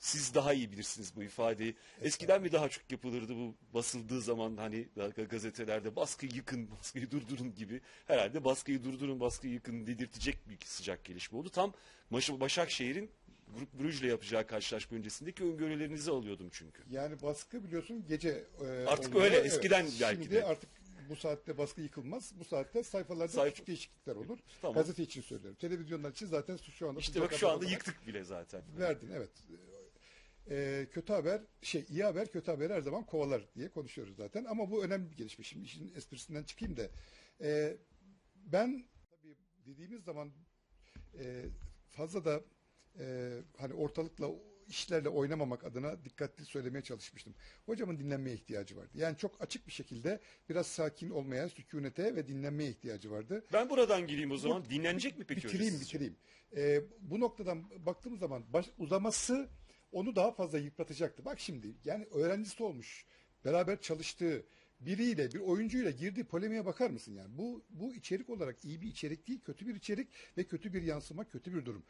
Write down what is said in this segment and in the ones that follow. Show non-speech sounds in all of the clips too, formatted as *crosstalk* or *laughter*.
Siz daha iyi bilirsiniz bu ifadeyi. Eskiden mi daha çok yapılırdı bu basıldığı zaman hani gazetelerde baskıyı yıkın, *laughs* baskıyı durdurun gibi. Herhalde baskıyı durdurun, baskıyı yıkın dedirtecek bir sıcak gelişme oldu. Tam Baş- Başakşehir'in Grup Brugge'le yapacağı karşılaşma öncesindeki öngörülerinizi alıyordum çünkü. Yani baskı biliyorsun gece e, Artık oluyor. öyle, eskiden belki Şimdi de. artık bu saatte baskı yıkılmaz. Bu saatte sayfalarda Sayfa- küçük değişiklikler olur. Tamam. Gazete için söylüyorum. Televizyonlar için zaten şu anda İşte bak şu anda yıktık bile zaten. Verdin evet. Ee, kötü haber, şey iyi haber kötü haber her zaman kovalar diye konuşuyoruz zaten. Ama bu önemli bir gelişme. Şimdi işin esprisinden çıkayım da. Ee, ben tabii dediğimiz zaman e, fazla da e, hani ortalıkla işlerle oynamamak adına dikkatli söylemeye çalışmıştım. Hocamın dinlenmeye ihtiyacı vardı. Yani çok açık bir şekilde biraz sakin olmaya, sükunete ve dinlenmeye ihtiyacı vardı. Ben buradan gireyim o zaman. Dinlenecek mi peki bitireyim bitireyim. Ee, bu noktadan baktığımız zaman baş, uzaması onu daha fazla yıpratacaktı. Bak şimdi yani öğrencisi olmuş, beraber çalıştığı biriyle bir oyuncuyla girdiği polemiğe bakar mısın yani? Bu bu içerik olarak iyi bir içerik değil, kötü bir içerik ve kötü bir yansıma, kötü bir durum.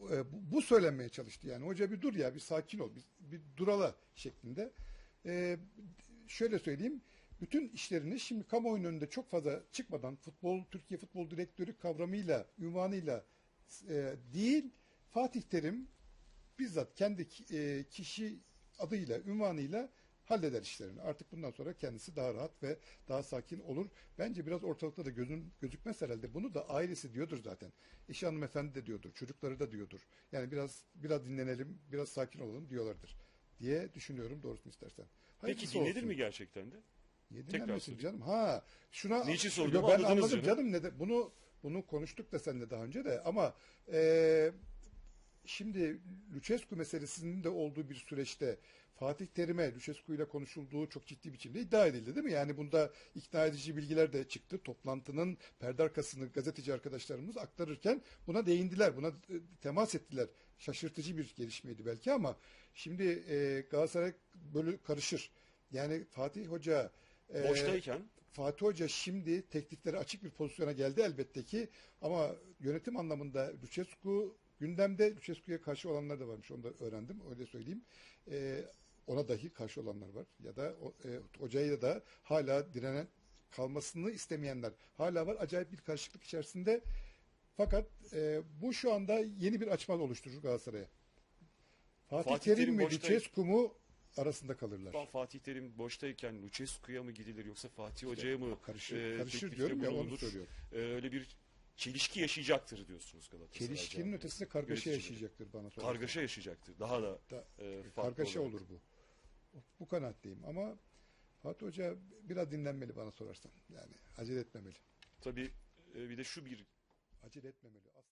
Ee, bu, bu söylenmeye çalıştı yani. Hoca bir dur ya, bir sakin ol, bir, bir durala şeklinde. Ee, şöyle söyleyeyim. Bütün işlerini şimdi kamuoyunun önünde çok fazla çıkmadan futbol Türkiye Futbol Direktörü kavramıyla, ünvanıyla e, değil Fatih Terim bizzat kendi e, kişi adıyla, ünvanıyla halleder işlerini. Artık bundan sonra kendisi daha rahat ve daha sakin olur. Bence biraz ortalıkta da gözün, gözükmez herhalde. Bunu da ailesi diyordur zaten. Eşi hanımefendi de diyordur. Çocukları da diyordur. Yani biraz biraz dinlenelim, biraz sakin olalım diyorlardır diye düşünüyorum doğrusunu istersen. Peki Hayırlısı dinlenir olsun. mi gerçekten de? Niye dinlenmesin canım? Ha, şuna Niçin sordum? Ben anladım canım. canım ne de bunu bunu konuştuk da seninle daha önce de ama e, şimdi Lucescu meselesinin de olduğu bir süreçte Fatih Terim'e Lucescu ile konuşulduğu çok ciddi biçimde iddia edildi değil mi? Yani bunda ikna edici bilgiler de çıktı. Toplantının perde arkasını gazeteci arkadaşlarımız aktarırken buna değindiler. Buna e, temas ettiler. Şaşırtıcı bir gelişmeydi belki ama şimdi e, Galatasaray böyle karışır. Yani Fatih Hoca e, Boştayken Fatih Hoca şimdi teklifleri açık bir pozisyona geldi elbette ki ama yönetim anlamında Lucescu gündemde Lucescu'ya karşı olanlar da varmış onu da öğrendim öyle söyleyeyim. Ee, ona dahi karşı olanlar var ya da e, hocayla da hala direnen kalmasını istemeyenler hala var. Acayip bir karışıklık içerisinde fakat e, bu şu anda yeni bir açmaz oluşturur Galatasaray'a. Fatih, Fatih Terim Terim mi Lucescu mu arasında kalırlar. Ben Fatih Terim boştayken Lucescu'ya mı gidilir yoksa Fatih Hoca'ya mı Karışır, e, karışır diyorum ya onu söylüyorum. E, öyle bir çelişki yaşayacaktır diyorsunuz Galatasaray. Çelişkinin camiası. ötesinde kargaşa Yöneticileri. yaşayacaktır bana sorarsan. Kargaşa yaşayacaktır. Daha da, Da- e, farklı kargaşa olarak. olur bu. Bu kanaatteyim ama Fatih Hoca biraz dinlenmeli bana sorarsan. Yani acele etmemeli. Tabii e, bir de şu bir Acele etmemeli. As-